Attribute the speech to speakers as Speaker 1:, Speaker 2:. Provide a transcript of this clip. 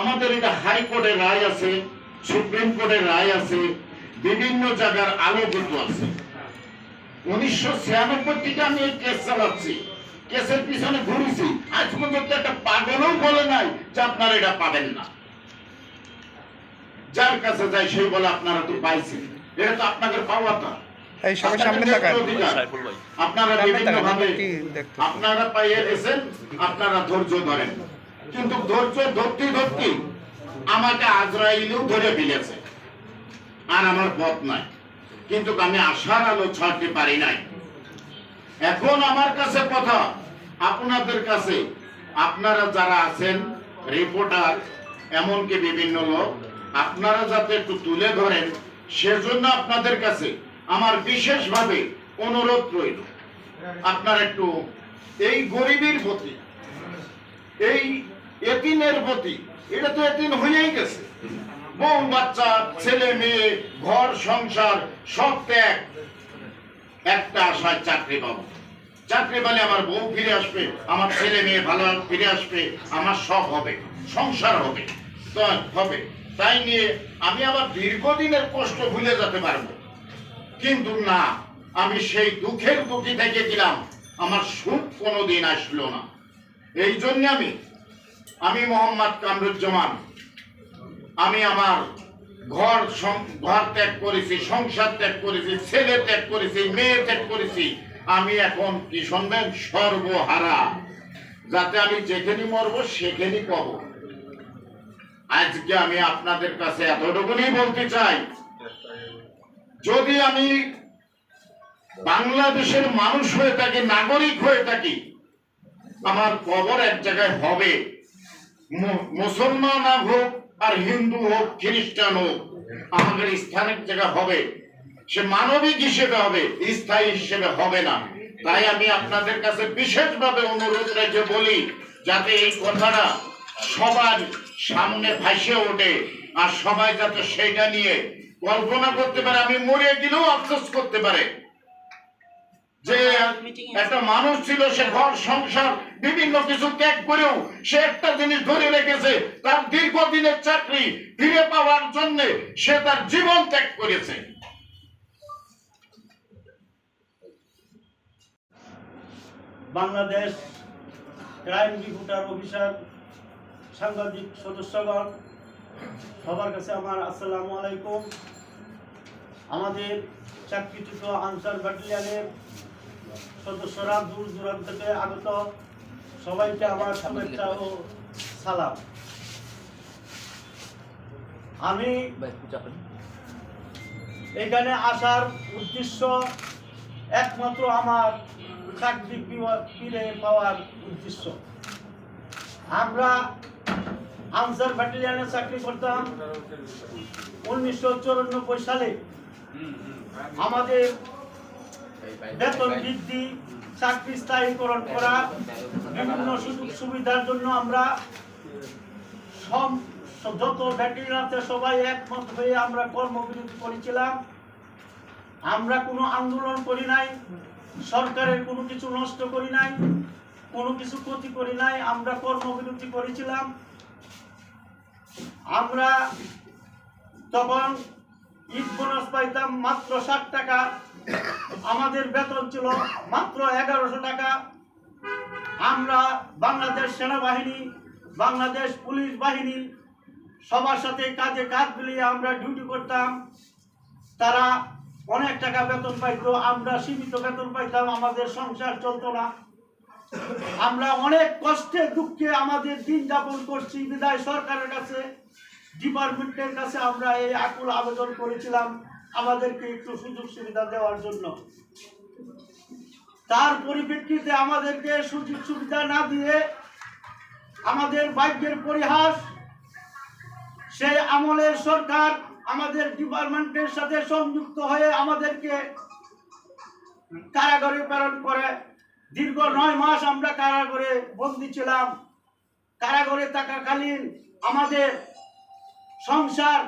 Speaker 1: আমাদের এটা হাইকোর্টের রায় আছে সুপ্রিম কোর্টের রায় আছে বিভিন্ন জায়গার আলোকিত আছে। উনিশশো ছিয়ানব্বই থেকে আমি এই কেস চালাচ্ছি। কেসের পিছনে ঘুরেছি। আজ পর্যন্ত একটা পাগলও বলে নাই যে আপনারা এটা পাবেন না। যার কাছে যাই সেই বলে আপনারা তো পাইছেন। এটা তো আপনাদের পাওয়াটা।
Speaker 2: এই সবার সামনে তাকান।
Speaker 1: আপনারা বিভিন্ন ভাবে আপনারা পাইয়ে গেছেন আপনারা ধৈর্য ধরেন। কিন্তু ধৈর্য, ধরতে ধরতে আমাকে আজরাইলেও ধরে ফেলেছে। আর আমার পথ নাই। কিন্তু আমি আশার আলো ছাড়তে পারি নাই। এখন আমার কাছে কথা। আপনাদের কাছে। আপনারা যারা আছেন রিপোর্টার এমনকি বিভিন্ন লোক, আপনারা যাতে একটু তুলে ধরেন, সেজন্য আপনাদের কাছে আমার বিশেষভাবে অনুরোধ রইল। আপনার একটু এই গরিবের প্রতি এই এতিনের প্রতি, এটা তো এতিন হয়েই গেছে। বউ বাচ্চা ছেলে মেয়ে, ঘর, সংসার, সব ত্যাগ। একটা আশায় চাকরি পাবো। চাকরি পেলে আমার বউ ফিরে আসবে, আমার ছেলে মেয়ে ভালো ফিরে আসবে, আমার সব হবে, সংসার হবে তো হবে। তাই নিয়ে আমি আবার দীর্ঘদিনের কষ্ট ভুলে যেতে পারব। কিন্তু না, আমি সেই দুঃখের দুঃখী থেকে গেলাম, আমার সুখ কোনোদিন আসলো না। এই জন্য আমি আমি মোহাম্মদ কামরুজ্জামান, আমি আমার ঘর ঘর ত্যাগ করেছি, সংসার ত্যাগ করেছি, ছেলে ত্যাগ করেছি, মেয়ে ত্যাগ করেছি, আমি এখন কি শুনবেন সর্বহারা। যাতে আমি যেখানে মরবো সেখানেই পাব। আজকে আমি আপনাদের কাছে এতটুকুনি বলতে চাই, যদি আমি বাংলাদেশের মানুষ হয়ে থাকি, নাগরিক হয়ে থাকি আমার কবর এক জায়গায় হবে। মুসলমান হোক আর হিন্দু হোক, খ্রিস্টান হোক, আমাদের স্থানিক জায়গা হবে। সে মানবিক হিসেবে হবে, স্থায়ী হিসেবে হবে না। তাই আমি আপনাদের কাছে বিশেষভাবে অনুরোধ রেখে বলি, যাতে এই কথাটা সবার সামনে ভাসে ওঠে আর সবাই যাতে সেইটা নিয়ে কল্পনা করতে পারে, আমি মরে গেলেও আফসোস করতে পারে। যে একটা মানুষ ছিল সে ঘর সংসার বিভিন্ন কিছু ত্যাগ করেও সে একটা জিনিস ধরে রেখেছে তার দীর্ঘদিনের চাকরি ফিরে পাওয়ার জন্য সে তার জীবন ত্যাগ করেছে।
Speaker 3: বাংলাদেশ ক্রাইম রিপোর্টার অফিসার সাংবাদিক সদস্যগণ সবার কাছে আমার আসসালামু আলাইকুম। আমাদের চাকরিচ্যুত আনসার ব্যাটালিয়ানের সদস্যরা দূর দূরান্ত থেকে আগত। সবাইকে আমার শুভেচ্ছা ও সালাম। আমি এখানে আসার উদ্দেশ্য একমাত্র আমার চাকরি ফিরে পাওয়ার উদ্দেশ্য। আমরা আনসার ব্যাটালিয়ানে চাকরি করতাম উনিশশো চুরানব্বই সালে। আমাদের বেতন বৃদ্ধি, চাকরি স্থায়ীকরণ করা, বিভিন্ন সুযোগ সুবিধার জন্য আমরা যত ব্যাটালিয়ান আছে সবাই একমত হয়ে আমরা কর্মবিরতি করেছিলাম। আমরা কোনো আন্দোলন করি নাই, সরকারের কোনো কিছু নষ্ট করি নাই, কোনো কিছু ক্ষতি করি নাই, আমরা কর্মবিরতি করেছিলাম। আমরা তখন ঈদ বোনাস পাইতাম মাত্র ষাট টাকা আমাদের বেতন ছিল মাত্র এগারোশো টাকা। আমরা বাংলাদেশ সেনাবাহিনী, বাংলাদেশ পুলিশ বাহিনী সবার সাথে কাজে কাজ মিলিয়ে আমরা ডিউটি করতাম। তারা অনেক টাকা বেতন পাইতো, আমরা সীমিত বেতন পাইতাম, আমাদের সংসার চলতো না। আমরা অনেক কষ্টে, দুঃখে আমাদের দিন যাপন করছি, বিদায় সরকারের কাছে ডিপার্টমেন্টের কাছে আমরা এই আকুল আবেদন করেছিলাম। আমাদেরকে একটু সুযোগ সুবিধা দেওয়ার জন্য। তার পরিপ্রেক্ষিতে আমাদেরকে সুযোগ সুবিধা না দিয়ে আমাদের ভাগ্যের পরিহাস সেই আমলের সরকার আমাদের ডিপার্টমেন্টের সাথে সংযুক্ত হয়ে আমাদেরকে কারাগারে প্রেরণ করে। দীর্ঘ নয় মাস আমরা কারাগারে বন্দি ছিলাম। কারাগারে থাকাকালীন আমাদের সংসার